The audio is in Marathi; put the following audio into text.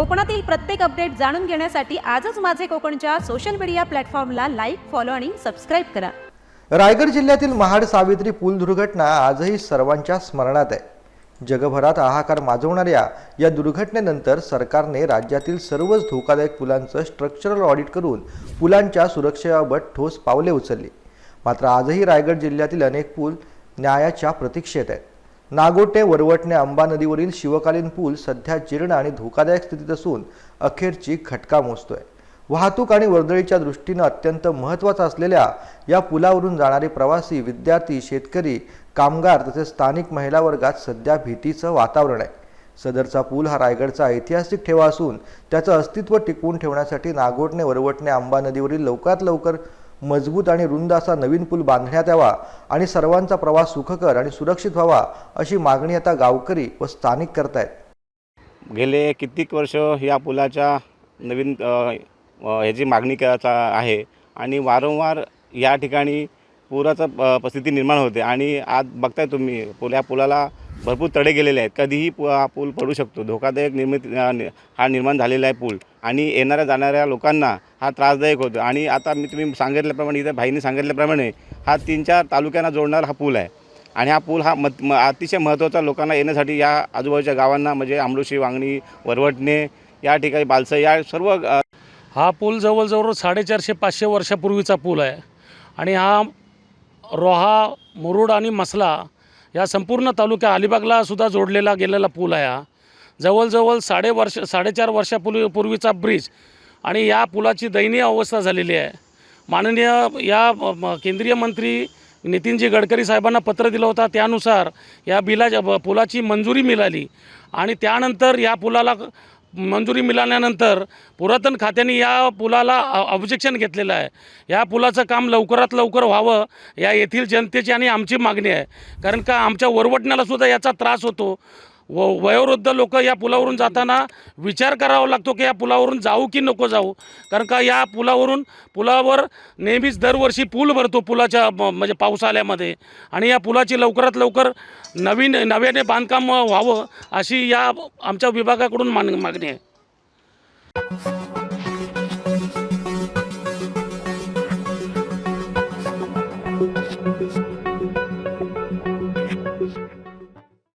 कोकणातील प्रत्येक अपडेट जाणून घेण्यासाठी आजच माझे कोकणच्या सोशल मीडिया प्लॅटफॉर्मला लाईक फॉलो आणि सबस्क्राईब करा. रायगड जिल्ह्यातील महाड सावित्री पूल दुर्घटना आजही सर्वांच्या स्मरणात आहे. जगभरात हाहाकार माजवणाऱ्या या दुर्घटनेनंतर सरकारने राज्यातील सर्वच धोकादायक पुलांचं स्ट्रक्चरल ऑडिट करून पुलांच्या सुरक्षेबाबत ठोस पावले उचलली. मात्र आजही रायगड जिल्ह्यातील अनेक पूल न्यायाच्या प्रतीक्षेत आहेत. नागोटे वरवटणे अंबा नदीवरील शिवकालीन पूल सध्या जीर्ण आणि धोकादायक स्थितीत असून अखेरची खटका मोजतोय. वाहतूक आणि वर्दळीच्या दृष्टीनं अत्यंत महत्त्वाचा असलेल्या या पुलावरून जाणारे प्रवासी विद्यार्थी शेतकरी कामगार तसेच स्थानिक महिला वर्गात सध्या भीतीचं वातावरण आहे. सदरचा पूल हा रायगडचा ऐतिहासिक ठेवा असून त्याचं अस्तित्व टिकवून ठेवण्यासाठी नागोटणे वरवटणे अंबा नदीवरील लवकरात लवकर मजबूत आणि रुंद असा नवीन पूल बांधण्यात यावा आणि सर्वांचा प्रवास सुखकर आणि सुरक्षित व्हावा अशी मागणी आता गावकरी व स्थानिक करतायत. गेले कित्येक वर्ष या पुलाच्या नवीन ह्याची मागणी करायचा आहे आणि वारंवार या ठिकाणी पुराचं प- परिस्थिती निर्माण होते आणि आज बघताय तुम्ही पुल या पुलाला भरपूर तडे गेलेले आहेत. कधीही पु हा पूल पडू शकतो. धोकादायक निर्मित हा निर्माण झालेला आहे पूल. आणि येणाऱ्या जाणाऱ्या लोकांना हा त्रासदायक होतो. आणि आता मी तुम्ही सांगितल्याप्रमाणे इथे भाईने सांगितल्याप्रमाणे हा तीन चार तालुक्यांना जोडणारा हा पूल आहे. आणि हा पूल हा मत म अतिशय महत्त्वाचा लोकांना येण्यासाठी या आजूबाजूच्या गावांना म्हणजे आमलोशी वांगणी वरवटणे या ठिकाणी बालसं या सर्व हा पूल जवळजवळ साडेचारशे पाचशे वर्षापूर्वीचा पूल आहे. आणि हा रोहा मुरुड आणि मसला या संपूर्ण तालुक्या अलिबागला सुद्धा जोडलेला गेलेला पूल आहे हा. जवळजवळ साडे वर्ष साडेचार वर्षापूर्वी पूर्वीचा ब्रिज आणि या पुलाची दयनीय अवस्था झालेली आहे. माननीय या केंद्रीय मंत्री नितीनजी गडकरी साहेबांना पत्र दिलं होता. त्यानुसार या बिलाच्या पुलाची मंजुरी मिळाली आणि त्यानंतर या पुलाला मंजुरी मिळाल्यानंतर पुरातन खात्याने या पुलाला ऑब्जेक्शन घेतलेलं आहे. या पुलाचं काम लवकरात लवकर व्हावं या येथील जनतेची आणि आमची मागणी आहे. कारण का आमच्या वरवटण्याला सुद्धा याचा त्रास होतो. व वयोवृद्ध लोक या पुलावरून जाताना विचार करावा लागतो की या पुलावरून जाऊ की नको जाऊ? कारण का या पुलावरून पुलावर नेहमीच दरवर्षी पूल भरतो पुलाच्या म- म्हणजे पावसाळ्यामध्ये. आणि या पुलाची लवकरात लवकर नवीन नव्याने बांधकाम व्हावं अशी या आमच्या विभागाकडून मान मागणी आहे.